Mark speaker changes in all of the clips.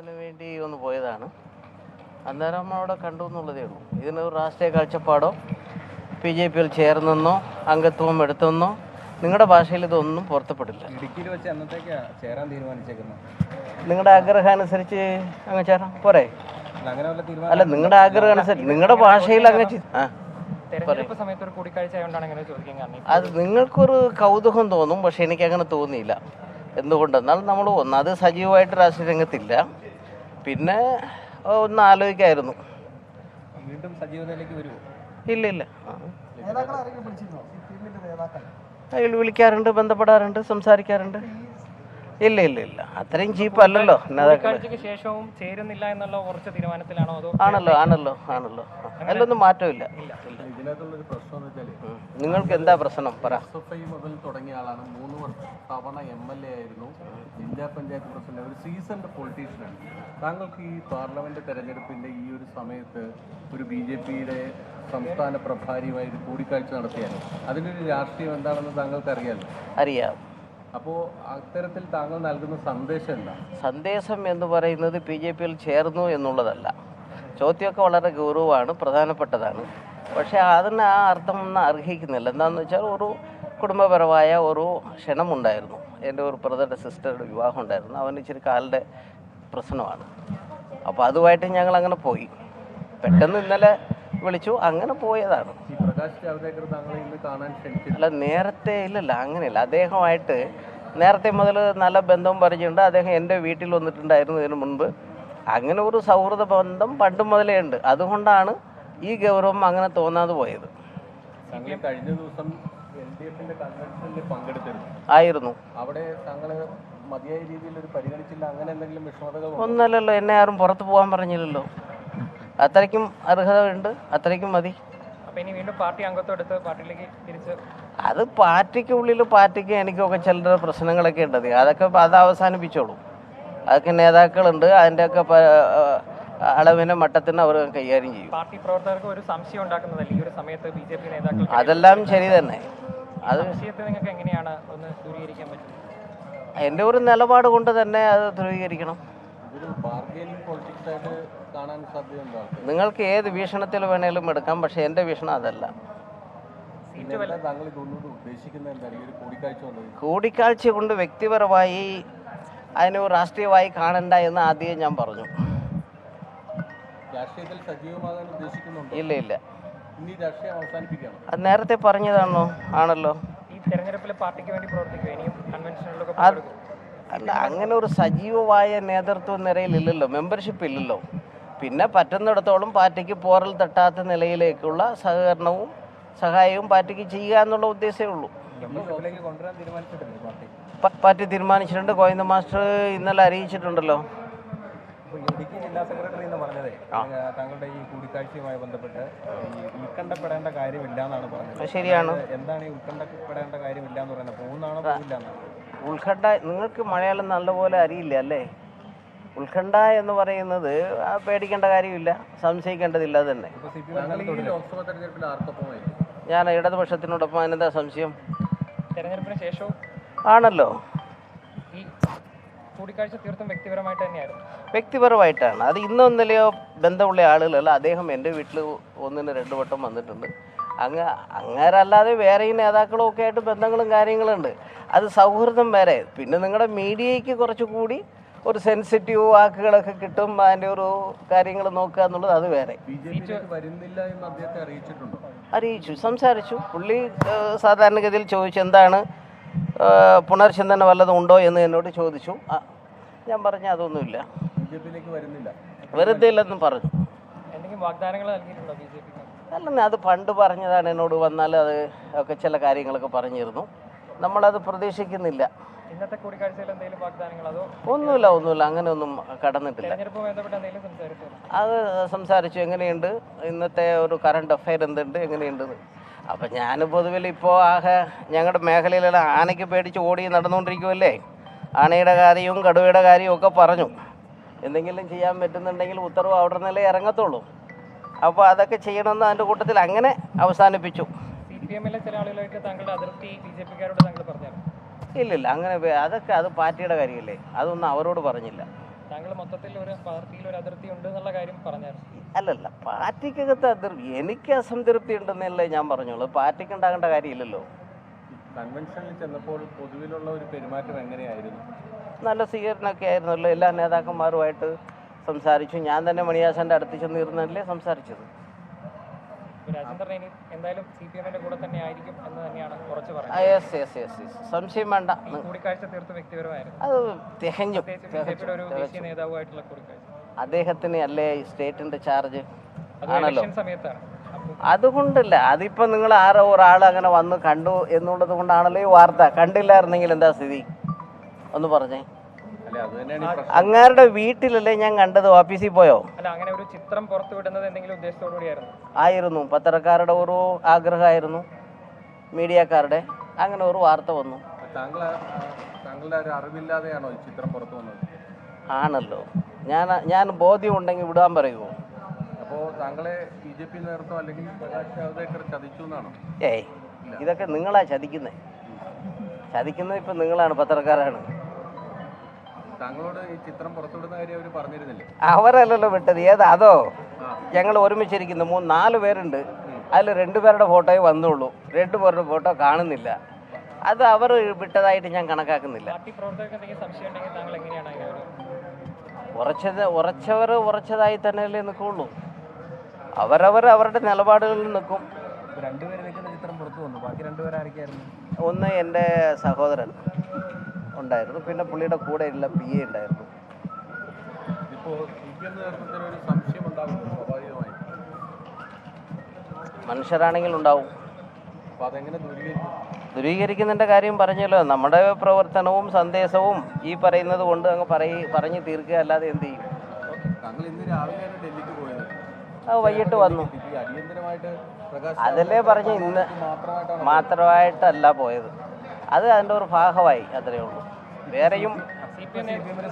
Speaker 1: അതിനു വേണ്ടി ഒന്ന് പോയതാണ്. അന്നേരം അവിടെ കണ്ടു എന്നുള്ളതേ ഉള്ളൂ. ഇതിന് ഒരു രാഷ്ട്രീയ കാഴ്ചപ്പാടോ? ബി ജെ പിയിൽ ചേർന്നെന്നോ? അംഗത്വം എടുത്തെന്നോ? നിങ്ങളുടെ ഭാഷയിൽ ഇതൊന്നും പുറത്തപ്പെടില്ല
Speaker 2: ഇടുക്കിയിൽ വെച്ച് ചേരാൻ തീരുമാനിച്ചേക്കുന്നത്.
Speaker 1: നിങ്ങളുടെ ആഗ്രഹം അനുസരിച്ച് അങ്ങ് ചേരാം പോരെ.
Speaker 2: അല്ല, അങ്ങനെ വല്ല തീരുമാനം
Speaker 1: അല്ല നിങ്ങളുടെ ആഗ്രഹം അനുസരിച്ച് നിങ്ങളുടെ ഭാഷയിൽ അങ്ങ് ആ അത് നിങ്ങൾക്കൊരു കൗതുകം തോന്നും പക്ഷെ എനിക്ക് അങ്ങനെ തോന്നിയില്ല. എന്തുകൊണ്ടെന്നാൽ നമ്മൾ ഒന്നാമത് സജീവമായിട്ട് രാഷ്ട്രീയ രംഗത്തില്ല. പിന്നെ ഒന്ന് ആലോചിക്കായിരുന്നു.
Speaker 2: വീണ്ടും സജീവതയിലേക്ക് വരുമോ
Speaker 1: ഇല്ല ഇല്ല. അയാൾ വിളിക്കാറുണ്ട് ബന്ധപ്പെടാറുണ്ട് സംസാരിക്കാറുണ്ട്. ഇല്ല ഇല്ല ഇല്ല. അത്രയും ചീപ്പ് അല്ലല്ലോ. നേതാക്കൾ
Speaker 3: ശേഷവും ചേരുന്നില്ല എന്നുള്ള ഉറച്ച തീരുമാനത്തിലാണോ അതോ
Speaker 1: ആണല്ലോ ആണല്ലോ ആണല്ലോ. അതിലൊന്നും മാറ്റമില്ല.
Speaker 4: ഇതിനകത്തുള്ളൊരു പ്രശ്നം എന്ന് വെച്ചാൽ.
Speaker 1: നിങ്ങൾക്ക് എന്താ പ്രശ്നം? പറ.
Speaker 4: എസ് മുതൽ തുടങ്ങിയ ആളാണ്. മൂന്ന് വർഷം തവണ എം എൽ എ ആയിരുന്നു. ജില്ലാ പഞ്ചായത്ത് പ്രസിഡന്റ്. ഒരു സീസൺഡ് പൊളിറ്റീഷ്യനാണ് താങ്കൾക്ക് ഈ പാർലമെന്റ് തെരഞ്ഞെടുപ്പിന്റെ ഈ ഒരു സമയത്ത് ഒരു ബി ജെ പിയുടെ സംസ്ഥാന പ്രഭാരിയുമായി കൂടിക്കാഴ്ച നടത്തിയാൽ അതിനൊരു രാഷ്ട്രീയം എന്താണെന്ന് താങ്കൾക്ക് അറിയാമല്ലോ
Speaker 1: അറിയാം.
Speaker 4: അപ്പോൾ അത്തരത്തിൽ താങ്കൾ നൽകുന്ന സന്ദേശം എന്താ?
Speaker 1: സന്ദേശം എന്ന് പറയുന്നത് ബി ജെ പിയിൽ ചേർന്നു എന്നുള്ളതല്ല. ചോദ്യമൊക്കെ വളരെ ഗൗരവമാണ് പ്രധാനപ്പെട്ടതാണ്. പക്ഷേ അതിന് ആ അർത്ഥം ഒന്നും അർഹിക്കുന്നില്ല. എന്താണെന്ന് വെച്ചാൽ ഒരു കുടുംബപരമായ ഒരു ക്ഷണമുണ്ടായിരുന്നു. എന്റെ ഒരു ബ്രദറുടെ സിസ്റ്ററുടെ വിവാഹം ഉണ്ടായിരുന്നു. അവന് ഇച്ചിരി കാലിന്റെ പ്രശ്നമാണ്. അപ്പോൾ അതുമായിട്ട് ഞങ്ങൾ അങ്ങനെ പോയി. പെട്ടെന്ന് ഇന്നലെ വിളിച്ചു. അങ്ങനെ പോയതാണ്. അല്ല നേരത്തെ ഇല്ലല്ല അങ്ങനെയല്ല. അദ്ദേഹമായിട്ട് നേരത്തെ മുതൽ നല്ല ബന്ധവും പരിചയമുണ്ട്. അദ്ദേഹം എന്റെ വീട്ടിൽ വന്നിട്ടുണ്ടായിരുന്നു ഇതിനു മുൻപ്. അങ്ങനെ ഒരു സൗഹൃദ ബന്ധം പണ്ട് മുതലേ ഉണ്ട്. അതുകൊണ്ടാണ് ഈ ഗൗരവം അങ്ങനെ തോന്നാതെ പോയത്.
Speaker 4: കഴിഞ്ഞ ദിവസം എൽ ഡി എഫിന്റെ കൺവെൻഷനിൽ പങ്കെടുത്തിരുന്നു.
Speaker 1: ആയിരുന്നു.
Speaker 4: അവിടെ താങ്കൾ മതിയായ രീതിയിൽ ഒരു പരിഗണിച്ചില്ല അങ്ങനെ എന്തെങ്കിലും വിഷമതകൾ
Speaker 1: ഒന്നല്ലല്ലോ എന്നെ ആരും പുറത്ത് പോകാൻ പറഞ്ഞില്ലല്ലോ. അത്രയ്ക്കും അർഹത ഉണ്ട് അത്രയ്ക്കും മതി. അത് പാർട്ടിക്ക് ഉള്ളിൽ പാർട്ടിക്ക് എനിക്കൊക്കെ ചിലരുടെ പ്രശ്നങ്ങളൊക്കെ ഉണ്ട്. അതൊക്കെ അത് അവസാനിപ്പിച്ചോളൂ. അതൊക്കെ നേതാക്കളുണ്ട് അതിന്റെയൊക്കെ അളവിന് മട്ടത്തിന് അവർ കൈകാര്യം ചെയ്യും.
Speaker 3: പാർട്ടി പ്രവർത്തകർക്ക് ഒരു സംശയം ഉണ്ടാക്കുന്നതല്ല? ഈ ഒരു സമയത്ത് ബി ജെ പി നേതാക്കൾ
Speaker 1: അതെല്ലാം ശരി തന്നെ. അത്
Speaker 3: സംശയത്തെ നിങ്ങൾക്ക് എങ്ങനെയാണ് ഒന്ന് ദൂരീകരിക്കാൻ പറ്റും
Speaker 1: എന്റെ ഒരു നിലപാട് കൊണ്ട് തന്നെ അത് ധ്രുവീകരിക്കണം നിങ്ങൾക്ക് ഏത് വീക്ഷണത്തിൽ വേണേലും എടുക്കാം പക്ഷെ എന്റെ വീക്ഷണം അതല്ല.
Speaker 4: കൂടിക്കാഴ്ച
Speaker 1: കൊണ്ട് വ്യക്തിപരമായി അതിനെ ഒരു രാഷ്ട്രീയമായി കാണണ്ട എന്ന് ആദ്യം ഞാൻ പറഞ്ഞു.
Speaker 4: രാഷ്ട്രീയത്തിൽ സജീവമാകാൻ ഉദ്ദേശിക്കുന്നുണ്ടോ?
Speaker 1: ഇല്ല ഇല്ല.
Speaker 4: ഇനി രാഷ്ട്രീയം അവസാനിപ്പിക്കണം
Speaker 1: അത് നേരത്തെ പറഞ്ഞതാണോ ആണല്ലോ.
Speaker 3: ഈ തെരഞ്ഞെടുപ്പിൽ പാർട്ടിക്ക് വേണ്ടി പ്രവർത്തിക്കുക ഇനിയും കൺവെൻഷനുകളിലൊക്കെ
Speaker 1: അത്
Speaker 3: പങ്കെടുക്കും
Speaker 1: അല്ല അങ്ങനെ ഒരു സജീവമായ നേതൃത്വ നിരയിൽ ഇല്ലല്ലോ മെമ്പർഷിപ്പ് ഇല്ലല്ലോ. പിന്നെ പറ്റുന്നിടത്തോളം പാർട്ടിക്ക് പോറൽ തട്ടാത്ത നിലയിലേക്കുള്ള സഹകരണവും സഹായവും പാർട്ടിക്ക് ചെയ്യുക എന്നുള്ള ഉദ്ദേശമേ ഉള്ളൂ.
Speaker 2: പാർട്ടി?
Speaker 1: തീരുമാനിച്ചിട്ടുണ്ട്. ഗോവിന്ദ മാസ്റ്റർ ഇന്നലെ അറിയിച്ചിട്ടുണ്ടല്ലോ.
Speaker 2: ഇടുക്കി ജില്ലാ സെക്രട്ടറി താങ്കളുടെ ഈ കൂടിക്കാഴ്ചയുമായി ബന്ധപ്പെട്ട് ഈ ഉത്കണ്ഠപ്പെടേണ്ട കാര്യമില്ല എന്നാണ് പറഞ്ഞത്
Speaker 1: ശരിയാണ്.
Speaker 2: എന്താണ് ഈ ഉത്കണ്ഠപ്പെടേണ്ട കാര്യമില്ല എന്ന് പറയുന്നത് പോകുന്നതാണോ പോകില്ല
Speaker 1: ഉത്കണ്ഠ നിങ്ങൾക്ക് മലയാളം നല്ലപോലെ അറിയില്ല അല്ലേ? ഉത്കണ്ഠ എന്ന് പറയുന്നത് ആ, പേടിക്കേണ്ട കാര്യമില്ല സംശയിക്കേണ്ടതില്ല തന്നെ.
Speaker 4: ലോക്സഭാ തെരഞ്ഞെടുപ്പിൽ
Speaker 1: ഞാൻ ഇടതുപക്ഷത്തിനോടൊപ്പം അതിനെന്താ സംശയം?
Speaker 3: തെരഞ്ഞെടുപ്പിന് ശേഷവും?
Speaker 1: ആണല്ലോ.
Speaker 3: കൂടിക്കാഴ്ച തീർത്തും വ്യക്തിപരമായിട്ട് തന്നെയായിരുന്നു.
Speaker 1: വ്യക്തിപരമായിട്ടാണ്. അത് ഇന്നോ ഇന്നലെയോ ബന്ധമുള്ള ആളുകളല്ല അദ്ദേഹം എന്റെ വീട്ടിൽ ഒന്നിന് രണ്ട് വട്ടം വന്നിട്ടുണ്ട്. അങ്ങ് അങ്ങേരല്ലാതെ വേറെയും നേതാക്കളും ഒക്കെ ആയിട്ട് ബന്ധങ്ങളും കാര്യങ്ങളും ഉണ്ട് അത് സൗഹൃദം വരെ പിന്നെ നിങ്ങളുടെ മീഡിയയ്ക്ക് കുറച്ചുകൂടി ഒരു സെൻസിറ്റീവ് വാക്കുകളൊക്കെ കിട്ടും അതിന്റെ ഒരു കാര്യങ്ങൾ നോക്കുക എന്നുള്ളത് അത് വേറെ. അറിയിച്ചു സംസാരിച്ചു. പുള്ളി സാധാരണഗതിയിൽ ചോദിച്ചു എന്താണ് പുനർചിന്തന വല്ലതും ഉണ്ടോ എന്ന് എന്നോട് ചോദിച്ചു. ഞാൻ പറഞ്ഞ അതൊന്നുമില്ല. വെറുതെ ഇല്ലെന്നും പറഞ്ഞു. അല്ലെന്ന് അത് പണ്ട് പറഞ്ഞതാണ് എന്നോട് വന്നാൽ അത് ഒക്കെ ചില കാര്യങ്ങളൊക്കെ പറഞ്ഞിരുന്നു. നമ്മളത് പ്രതീക്ഷിക്കുന്നില്ല.
Speaker 3: ഇന്നത്തെ കൂടിക്കാഴ്ചയിൽ എന്തെങ്കിലും വാഗ്ദാനങ്ങൾ അതോ?
Speaker 1: ഒന്നുമില്ല ഒന്നുമില്ല. അങ്ങനെയൊന്നും കടന്നിട്ടില്ല. അത് സംസാരിച്ചു. എങ്ങനെയുണ്ട്? ഇന്നത്തെ ഒരു കറണ്ട് അഫയർ എന്തുണ്ട്? എങ്ങനെയുണ്ട്? അപ്പം ഞാൻ പൊതുവിൽ ഇപ്പോൾ ആകെ ഞങ്ങളുടെ മേഖലയിലുള്ള ആനയ്ക്ക് പേടിച്ച് ഓടി നടന്നുകൊണ്ടിരിക്കുമല്ലേ ആനയുടെ കാര്യവും കടുവയുടെ കാര്യവും ഒക്കെ പറഞ്ഞു. എന്തെങ്കിലും ചെയ്യാൻ പറ്റുന്നുണ്ടെങ്കിൽ ഉത്തരവ് അവിടെ നിന്നല്ലേ ഇറങ്ങത്തുള്ളൂ. അപ്പോൾ അതൊക്കെ ചെയ്യണമെന്ന് അതിന്റെ കൂട്ടത്തിൽ അങ്ങനെ അവസാനിപ്പിച്ചു. ഇല്ലില്ല അങ്ങനെ അതൊക്കെ അത് പാർട്ടിയുടെ കാര്യമല്ലേ? അതൊന്നും അവരോട് പറഞ്ഞില്ല.
Speaker 3: താങ്കൾ മൊത്തത്തിൽ ഒരു പാർട്ടിയിൽ ഒരു അതിർത്തി ഉണ്ട് എന്നുള്ള കാര്യം പറഞ്ഞായിരുന്നു.
Speaker 1: അല്ലല്ല പാർട്ടിക്കകത്ത് അതിർത്തി എനിക്ക് അസംതൃപ്തി ഉണ്ടെന്നല്ലേ ഞാൻ പറഞ്ഞോളൂ പാർട്ടിക്ക് ഉണ്ടാകേണ്ട കാര്യമില്ലല്ലോ.
Speaker 4: കൺവെൻഷനിൽ ചെന്നപ്പോൾ പൊതുവിലുള്ള ഒരു പെരുമാറ്റം എങ്ങനെയായിരുന്നു?
Speaker 1: നല്ല സ്വീകരണമൊക്കെ ആയിരുന്നല്ലോ. എല്ലാ നേതാക്കന്മാരുമായിട്ട് സംസാരിച്ചു. ഞാൻ തന്നെ മണിയാശാന്റെ അടുത്ത് ചെന്നിരുന്നല്ലേ സംസാരിച്ചത്.
Speaker 3: രാജേന്ദ്രൻ എന്തായാലും സി പി എമ്മിന്റെ കൂടെ തന്നെ ആയിരിക്കും എന്ന് തന്നെയാണ് കുറച്ച് പറയുന്നത്.
Speaker 1: സംശയം വേണ്ട.
Speaker 3: കൂടിക്കാഴ്ച തീർത്തും വ്യക്തിപരമായിരുന്നു.
Speaker 1: അത് തികഞ്ഞു.
Speaker 3: ഒരു ദേശീയ നേതാവുമായിട്ടുള്ള കൂടിക്കാഴ്ച.
Speaker 1: അദ്ദേഹത്തിന് അല്ലേ സ്റ്റേറ്റിന്റെ ചാർജ്? ആണല്ലോ. അതുകൊണ്ടല്ല. അതിപ്പോ നിങ്ങൾ ആരോ ഒരാൾ അങ്ങനെ വന്ന് കണ്ടു എന്നുള്ളത് കൊണ്ടാണല്ലോ ഈ വാർത്ത. കണ്ടില്ലായിരുന്നെങ്കിൽ എന്താ സ്ഥിതി? ഒന്ന് പറഞ്ഞേ. അങ്ങാരുടെ വീട്ടിലല്ലേ ഞാൻ കണ്ടത് ഓഫീസിൽ പോയോ?
Speaker 3: അങ്ങനെ ഒരു ചിത്രം പുറത്തു വിടുന്നത് എന്തെങ്കിലും ഉദ്ദേശത്തോടു കൂടിയായിരുന്നു.
Speaker 1: ആയിരുന്നു. പത്രക്കാരുടെ ഒരു ആഗ്രഹമായിരുന്നു. മീഡിയക്കാരുടെ. അങ്ങനെ ഒരു വാർത്ത വന്നു.
Speaker 4: താങ്കളുടെ ഒരു അറിവില്ലാതെയാണോ ഈ ചിത്രം പുറത്തു വന്നത്?
Speaker 1: ആണല്ലോ. ഞാൻ ഞാൻ ബോധ്യം ഉണ്ടെങ്കിൽ വിടാൻ പറയുമോ
Speaker 4: അപ്പോൾ താങ്കളെ ബി ജെ പി നേതൃത്വം അല്ലെങ്കിൽ പ്രകാശ് ജാവ്ദേക്കർ ചതിച്ചു എന്നാണോ?
Speaker 1: ഏയ് ഇതൊക്കെ നിങ്ങളാ ചതിക്കുന്നത് ചതിക്കുന്നത് ഇപ്പം നിങ്ങളാണ് പത്രക്കാരാണ്. അവരല്ലല്ലോ വിട്ടത്. ഏത്? അതോ ഞങ്ങൾ ഒരുമിച്ചിരിക്കുന്നു. മൂന്ന് നാല് പേരുണ്ട്. അതിൽ രണ്ടുപേരുടെ ഫോട്ടോയെ വന്നുള്ളൂ. രണ്ടുപേരുടെ ഫോട്ടോ കാണുന്നില്ല. അത് അവർ വിട്ടതായിട്ട് ഞാൻ കണക്കാക്കുന്നില്ല. ഉറച്ചത് ഉറച്ചവർ ഉറച്ചതായി തന്നെയല്ലേ നിൽക്കുള്ളൂ. അവരവർ അവരുടെ നിലപാടുകളിൽ നിൽക്കും. ഒന്ന് എന്റെ സഹോദരൻ. ഉണ്ടായിരുന്നു. പിന്നെ പുള്ളിയുടെ കൂടെ ഉള്ള പി എ ഉണ്ടായിരുന്നു. മനുഷ്യരാണെങ്കിൽ ഉണ്ടാവും. ദുരീകരിക്കുന്നതിന്റെ കാര്യം പറഞ്ഞല്ലോ. നമ്മുടെ പ്രവർത്തനവും സന്ദേശവും ഈ പറയുന്നത് കൊണ്ട് അങ്ങ് പറയി പറഞ്ഞു തീർക്കുക അല്ലാതെ എന്ത് ചെയ്യും? അത് വൈകിട്ട് വന്നു. അതല്ലേ പറഞ്ഞു ഇന്ന് മാത്രമായിട്ടല്ല പോയത്. അത് അതിന്റെ ഒരു ഭാഗമായി അത്രയേ ഉള്ളൂ. വേറെയും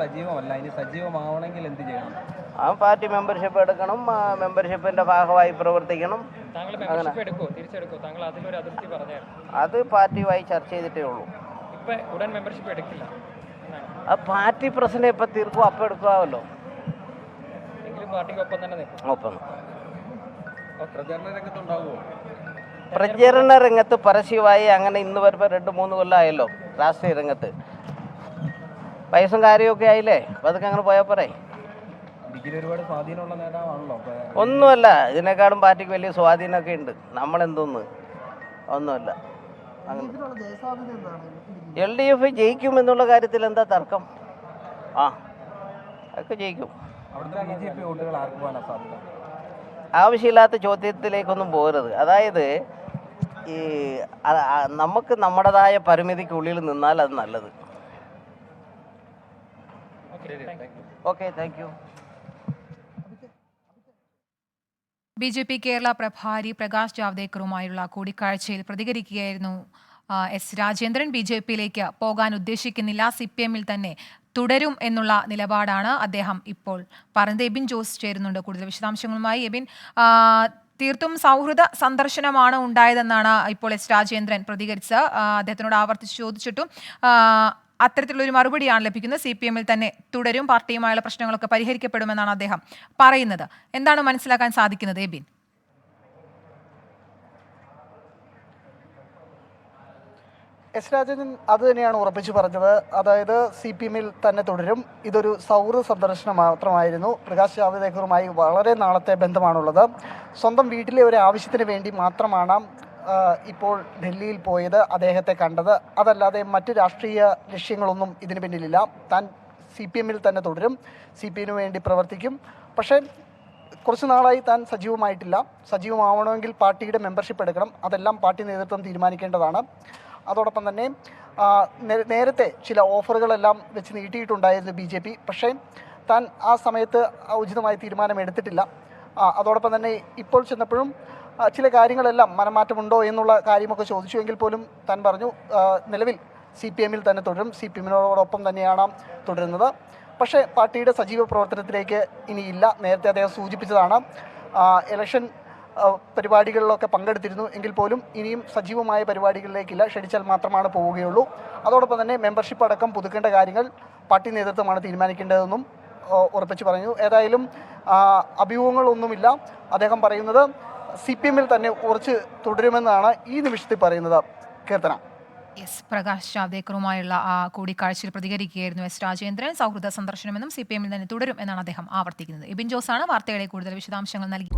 Speaker 2: സജീവമല്ല ഇനി സജീവമാവണമെങ്കിൽ എന്ത് ചെയ്യണം?
Speaker 1: ആ പാർട്ടി മെമ്പർഷിപ്പ് എടുക്കണം മെമ്പർഷിപ്പിന്റെ ഭാഗമായി പ്രവർത്തിക്കണം.
Speaker 3: അങ്ങനെ.
Speaker 1: അത് പാർട്ടിയുമായി ചർച്ച ചെയ്തിട്ടേ ഉള്ളൂ.
Speaker 3: ഉടൻ മെമ്പർഷിപ്പ് എടുക്കില്ല.
Speaker 1: ആ പാർട്ടി പ്രശ്നം ഇപ്പൊ തീർക്കും അപ്പം എടുക്കാമല്ലോ
Speaker 3: എങ്കിലും പാർട്ടിക്കൊപ്പം തന്നെ നിൽക്കും.
Speaker 1: ഒപ്പം
Speaker 4: പ്രചരണ
Speaker 1: രംഗത്ത് പരസ്യമായി അങ്ങനെ ഇന്ന് വരുമ്പോൾ രണ്ട് മൂന്ന് കൊല്ലമായല്ലോ രാഷ്ട്രീയ രംഗത്ത്. വയസ്സും കാര്യമൊക്കെ ആയില്ലേ? അപ്പം അതൊക്കെ അങ്ങനെ പോയാൽ പോരെ. ഒന്നുമല്ല ഇതിനേക്കാളും പാർട്ടിക്ക് വലിയ സ്വാധീനമൊക്കെ ഉണ്ട്. നമ്മളെന്തോന്ന്? ഒന്നുമല്ല. അങ്ങനെ. എൽ ഡി എഫ് ജയിക്കും എന്നുള്ള കാര്യത്തിൽ എന്താ തർക്കം? ആ അതൊക്കെ ജയിക്കും. ആവശ്യമില്ലാത്ത ചോദ്യത്തിലേക്കൊന്നും പോരുത്. അതായത് ഈ നമുക്ക് നമ്മുടേതായ പരിമിതിക്കുള്ളിൽ നിന്നാൽ അത് നല്ലത്.
Speaker 3: Okay thank you
Speaker 5: B J P Kerala പ്രഭാരി Prakash ജാവ്ദേക്കറുമായുള്ള കൂടിക്കാഴ്ചയിൽ പ്രതികരിക്കുകയായിരുന്നു എസ് രാജേന്ദ്രൻ. ബി ജെ പിയിലേക്ക് പോകാൻ ഉദ്ദേശിക്കുന്നില്ല. സി പി എമ്മിൽ തന്നെ തുടരും എന്നുള്ള നിലപാടാണ് അദ്ദേഹം ഇപ്പോൾ പറഞ്ഞത് എബിൻ ജോസ് ചേരുന്നുണ്ട് കൂടുതൽ വിശദാംശങ്ങളുമായി. എബിൻ തീർത്തും സൗഹൃദ സന്ദർശനമാണ് ഉണ്ടായതെന്നാണ് ഇപ്പോൾ എസ് രാജേന്ദ്രൻ പ്രതികരിച്ച് അദ്ദേഹത്തിനോട് ആവർത്തിച്ച് ചോദിച്ചിട്ടും അത്തരത്തിലുള്ള ഒരു മറുപടിയാണ് ലഭിക്കുന്നത്. സി പി എമ്മിൽ തന്നെ തുടരും. പാർട്ടിയുമായുള്ള പ്രശ്നങ്ങളൊക്കെ പരിഹരിക്കപ്പെടുമെന്നാണ് അദ്ദേഹം പറയുന്നത്. എന്താണ് മനസ്സിലാക്കാൻ സാധിക്കുന്നത് എബിൻ
Speaker 6: എസ് രാജൻ അത് തന്നെയാണ് ഉറപ്പിച്ചു പറഞ്ഞത്. അതായത് സി പി എമ്മിൽ തന്നെ തുടരും. ഇതൊരു സൗഹൃദ സന്ദർശനം മാത്രമായിരുന്നു. പ്രകാശ് ജാവദേക്കറുമായി വളരെ നാളത്തെ ബന്ധമാണുള്ളത്. സ്വന്തം വീട്ടിലെ ഒരു ആവശ്യത്തിന് വേണ്ടി മാത്രമാണ് ഇപ്പോൾ ഡൽഹിയിൽ പോയത് അദ്ദേഹത്തെ കണ്ടത്. അതല്ലാതെ മറ്റ് രാഷ്ട്രീയ ലക്ഷ്യങ്ങളൊന്നും ഇതിന് പിന്നിലില്ല. താൻ സി പി എമ്മിൽ തന്നെ തുടരും. സി പി എമ്മിന് വേണ്ടി പ്രവർത്തിക്കും. പക്ഷേ കുറച്ച് നാളായി താൻ സജീവമായിട്ടില്ല. സജീവമാവണമെങ്കിൽ പാർട്ടിയുടെ മെമ്പർഷിപ്പ് എടുക്കണം. അതെല്ലാം പാർട്ടി നേതൃത്വം തീരുമാനിക്കേണ്ടതാണ്. അതോടൊപ്പം തന്നെ നേരത്തെ ചില ഓഫറുകളെല്ലാം വെച്ച് നീട്ടിയിട്ടുണ്ടായിരുന്നു ബി ജെ പി. പക്ഷേ താൻ ആ സമയത്ത് ഉചിതമായ തീരുമാനം എടുത്തിട്ടില്ല. അതോടൊപ്പം തന്നെ ഇപ്പോൾ ചെന്നപ്പോഴും ചില കാര്യങ്ങളെല്ലാം മനമാറ്റമുണ്ടോ എന്നുള്ള കാര്യമൊക്കെ ചോദിച്ചുവെങ്കിൽ പോലും താൻ പറഞ്ഞു നിലവിൽ സി പി എമ്മിൽ തന്നെ തുടരും. സി പി എമ്മിനോടൊപ്പം തന്നെയാണ് തുടരുന്നത്. പക്ഷേ പാർട്ടിയുടെ സജീവ പ്രവർത്തനത്തിലേക്ക് ഇനിയില്ല. നേരത്തെ അദ്ദേഹം സൂചിപ്പിച്ചതാണ് ഇലക്ഷൻ പരിപാടികളിലൊക്കെ പങ്കെടുത്തിരുന്നു എങ്കിൽ പോലും ഇനിയും സജീവമായ പരിപാടികളിലേക്കില്ല. ക്ഷണിച്ചാൽ മാത്രമാണ് പോവുകയുള്ളൂ. അതോടൊപ്പം തന്നെ മെമ്പർഷിപ്പ് അടക്കം പുതുക്കേണ്ട കാര്യങ്ങൾ പാർട്ടി നേതൃത്വമാണ് തീരുമാനിക്കേണ്ടതെന്നും ഉറപ്പിച്ചു പറഞ്ഞു. ഏതായാലും അഭിമുഖങ്ങളൊന്നുമില്ല. അദ്ദേഹം പറയുന്നത് സി പി എമ്മിൽ തന്നെ ഉറച്ച് തുടരുമെന്നാണ് ഈ നിമിഷത്തിൽ പറയുന്നത് കീർത്തന.
Speaker 5: എസ് പ്രകാശ് ജാവ്ദേക്കറുമായുള്ള ആ കൂടിക്കാഴ്ചയിൽ പ്രതികരിക്കുകയായിരുന്നു എസ് രാജേന്ദ്രൻ. സൗഹൃദ സന്ദർശനമെന്നും സി പി എമ്മിൽ തന്നെ തുടരും എന്നാണ് അദ്ദേഹം ആവർത്തിക്കുന്നത്. എബിൻ ജോസാണ് വാർത്തകളെ കൂടുതൽ വിശദാംശങ്ങൾ നൽകി